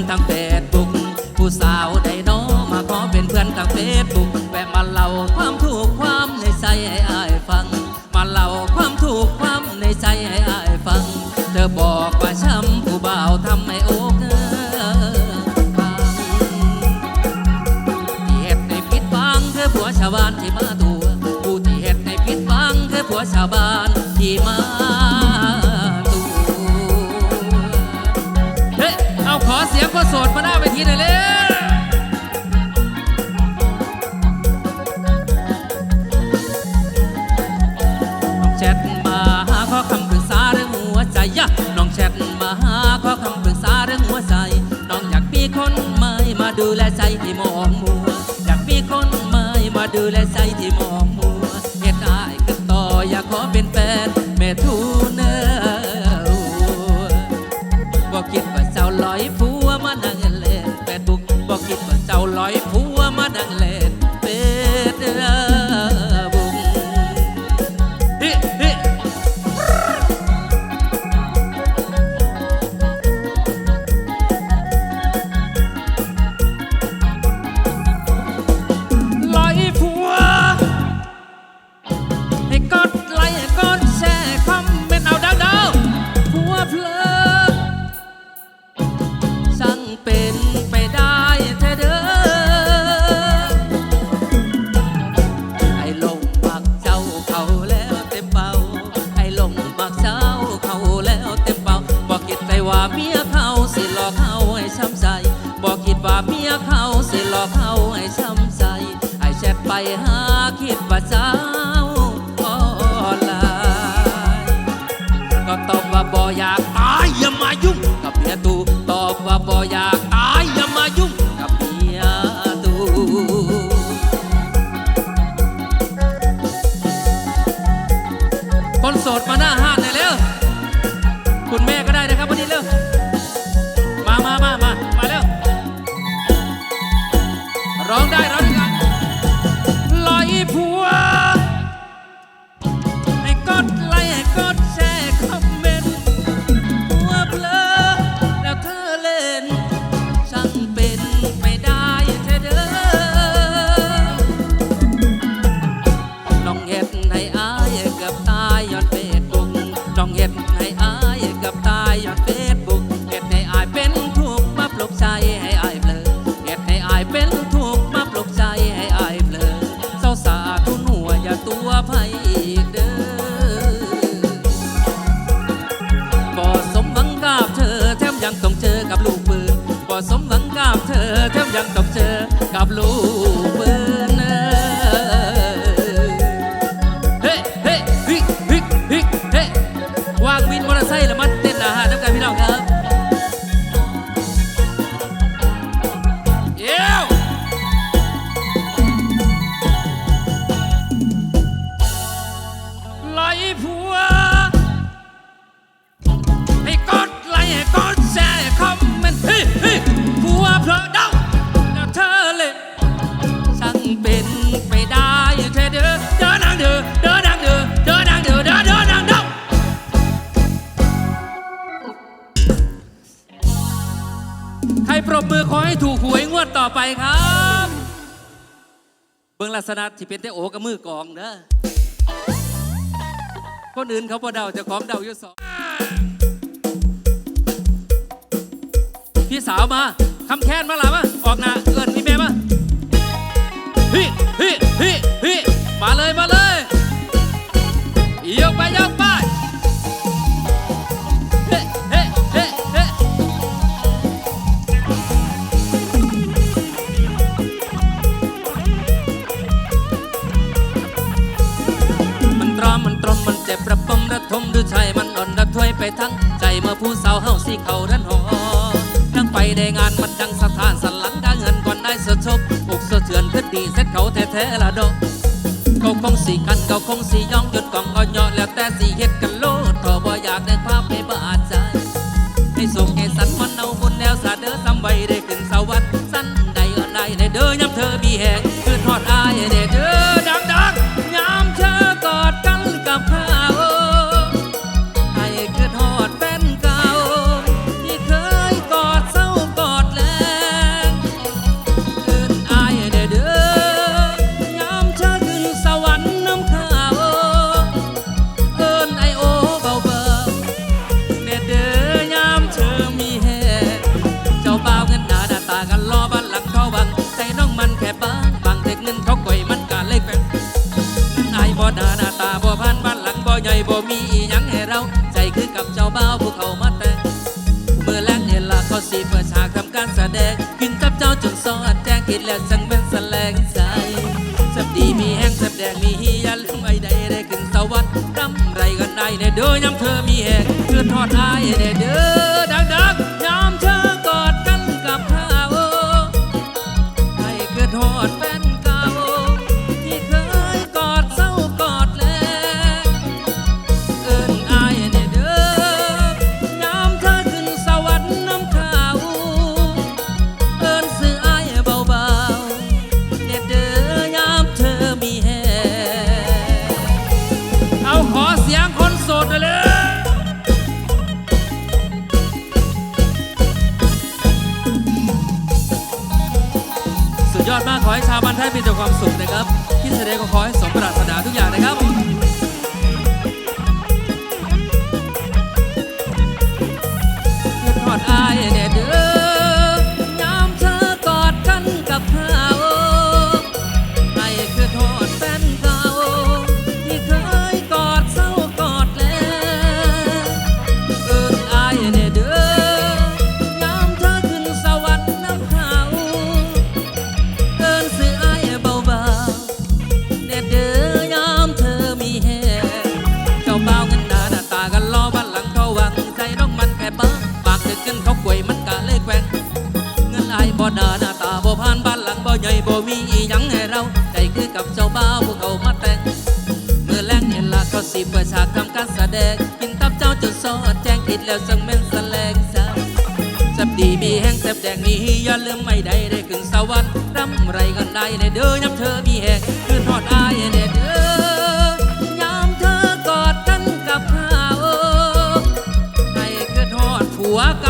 เป็นเพื่อนทางเฟซบุ๊กผู้สาวใดน้อมาขอเป็นเพื่อนทางเฟซบุ๊กแวะมาเล่าความถูกความในใจให้อายฟัง มาเล่าความถูกความในใจให้อายฟัง เธอบอกว่าช้ำผู้บ่าวทำให้อกเธอฟังที่เฮ็ดในผิดบังคือผัวชาวบ้านที่มาตัวผู้ที่เฮ็ดในผิดบังคือผัวชาวบ้านที่มา ที่มองมัวอยากมีคนใหม่มาดูแลใจที่มองมัวเหตุใดกันต่ออยากขอเป็นแฟนแม่ทูเนอบอกคิดว่าเจ้าลอยผัวมานั่งเล่นแฟนบุกบอกคิดว่าเจ้าลอยผัวมานั่งเล่น คิดว่าเจ้าออนไลน์ก็ตอบว่าบ่อยากตายอย่ามายุ่งกับเมียตูตอบว่าบ่อยากตายอย่ามายุ่ง กับลูก ถูกหวยงวดต่อไปครับ เบื้องลักษณะที่เป็นแต่โอกับมือกองเด้อคนอื่นเขาพอเดาจะของเดาอยู่สองพี่สาวมาคำแค้นมาหล่ะมาออกหน้าเอิญพี่แม่มาพี่พี่พี่พี่มาเลยมาเลย ไปทั้งใจเมื่อผู้สาวเฮาสิเขาดันหอนั่งไปได้งานมันดังสถานสันหลังได้เงินก่อนได้สะชบอกสะเทือนขึ้นดีเซ็ตเขาแท้ๆละดอกเขาคงสีกันเขาคงสีย่องหยุดกล่องก็ย่อแล้วแต่สีเฮ็ดกันโลดทอบ่อยากได้ภาพให้บาดใจให้ส่งให้สันมันเอาบุญแนวสาเด้อซ้ำใบได้ขึ้นสวัสดิ์สั้นใดอ่อนใดในเด้อย้ำเธอมีแหง มีอีหยังให้เรา ใจคือกับเจ้าบ่าวผู้เขามาแต่งเมื่อแรกเนี่ยละเขาสีเปิดฉากทำการแสดงกินกับเจ้าจนซอดแจ้งคิดแล้วจังเป็นแสลงใจสับดีมีแห้งสับแดงมีฮียันลืมไอ้ใดได้ขึ้นสวรรค์รำไรกันได้เนี่ยเด้อยำเธอมีแห้งเพื่อทอดอายเนี่ยเด้อดังยามเธอกอดกันกับข้าให้เกิดทอดแฟน ดแงินอาหนาหน้าตาบ่ผ่านบ้านหลังบ่ใหญ่บ่มีอีหยังให้เราใจคือกับเจ้าบ่าวพวกเขามาแต่งเมื่อแรงเห็นละเขาสิเปิดฉากทำการแสดงกินตับเจ้าจนซอดแจ้งคิดแล้วจังแม่นแสลงใจจับดีมีแห้งแซบแดงมีอย่าลืมไม่ได้ได้ขึ้นสวรรค์รำไรกันได้ในเด้อยามเธอมีแหงคือทอดอายเด้เด้อยามเธอกอดกันกับเขาให้คือทอดผัวเก่า